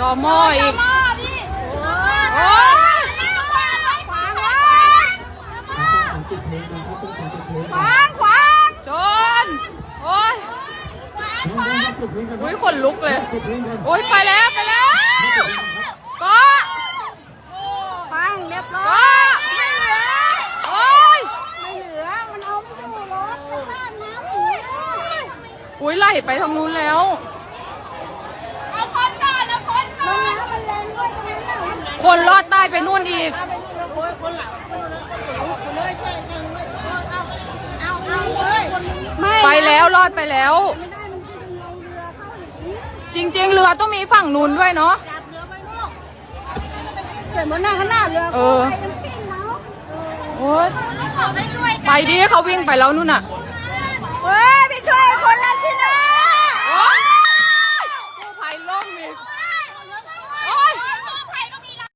ต่อมออีกโอ้ยขวางขวางจนโอ้ยอุ้ยขนลุกเลยโอ้ยไปแล้วไปแล้วก็ขวางเรียบร้อก็ยไม่เหลือโอ้ยไม่เหลือมันเอาไม่อยู่รถข้างหน้าน้ำอุ้ยไหลไปทางนู้นแล้ว เอาคนก่อนเอาคนก่อนน้ำมันแรงด้วยตรงนั้นน่ะ คนรอดใต้ไปนู่นอีกเอาเอาเลยไปแล้วรอดไปแล้วไม่ได้มันคือเราเรือเข้าอย่างนี้จริง ๆ เรือต้องมีฝั่งนู้นด้วยเนาะจับเรือไปลูกเกิดบนหน้าข้างหน้าเรือเออไปมันปิ้นเนาะโอ้ยขอไปช่วยไปดิเขาวิ่งไปแล้วนู่นน่ะเฮ้ย